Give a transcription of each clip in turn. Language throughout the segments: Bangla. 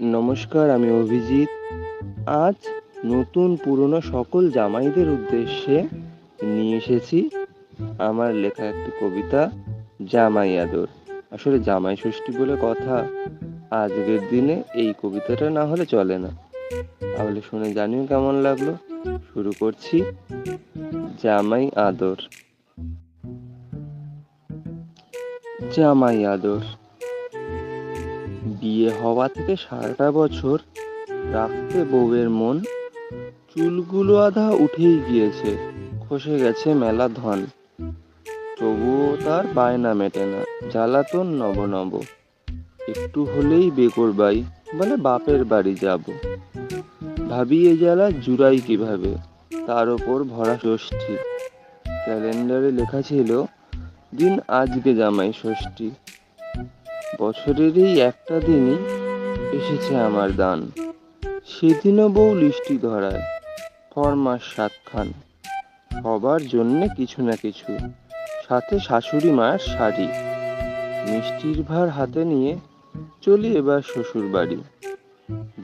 নমস্কার, আমি অভিজিৎ। আজ নতুন পুরনো সকল জামাইদের উদ্দেশ্যে নিয়ে এসেছি আমার লেখা একটি কবিতা, জামাই আদর। আসলে জামাই ষষ্ঠী বলে কথা, আজকের দিনে এই কবিতাটা না হলে চলে না। তাহলে শুনে জানিও কেমন লাগল? শুরু করছি, জামাই আদর। জামাই আদর। বিয়ে হওয়া থেকে সারাটা বছর রাখতে বউয়ের মন চুলগুলো আধা উঠেই গিয়েছে, খসে গেছে মেলা ধন। তবুও তার বায়না মেটে না, জ্বালাতন নব নব একটু হলেই বেকর বাই বলে বাপের বাড়ি যাব। ভাবি এ জ্বালা জুড়াই কীভাবে, তার ওপর ভরা ষষ্ঠী। ক্যালেন্ডারে লেখা ছিল, দিন আজকে জামাই ষষ্ঠী। বছরের এই একটা দিনই এসেছে আমার দান। সেদিনও বউ লিষ্টি ধরায় ফরমাস সাতখান। সবার জন্যে কিছু না কিছু, সাথে শাশুড়ি মায়ের শাড়ি। মিষ্টির ভার হাতে নিয়ে চলি এবার শ্বশুর বাড়ি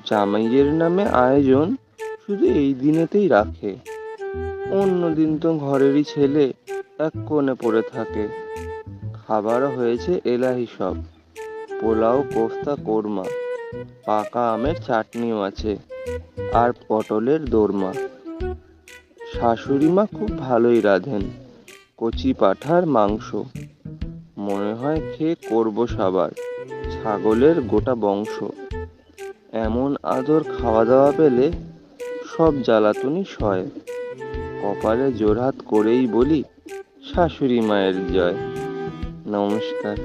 জামাইয়ের নামে আয়োজন শুধু এই দিনেতেই রাখে। অন্য দিন তো ঘরেরই ছেলে এক কোণে পড়ে থাকে। খাবারও হয়েছে এলাহি সব। পোলাও, কোফতা, কোরমা। পাকা আমের চাটনিও আছে আর পটলের দোরমা। শাশুড়ি মা খুব ভালোই রাঁধেন, কচি পাঠার মাংস। মনে হয় খেয়ে করব সাবার, ছাগলের গোটা বংশ। এমন আদর খাওয়া দাওয়া পেলে সব জ্বালাতনই সয়। কপালে জোরহাত করেই বলি, শাশুড়ি মায়ের জয়। নমস্কার।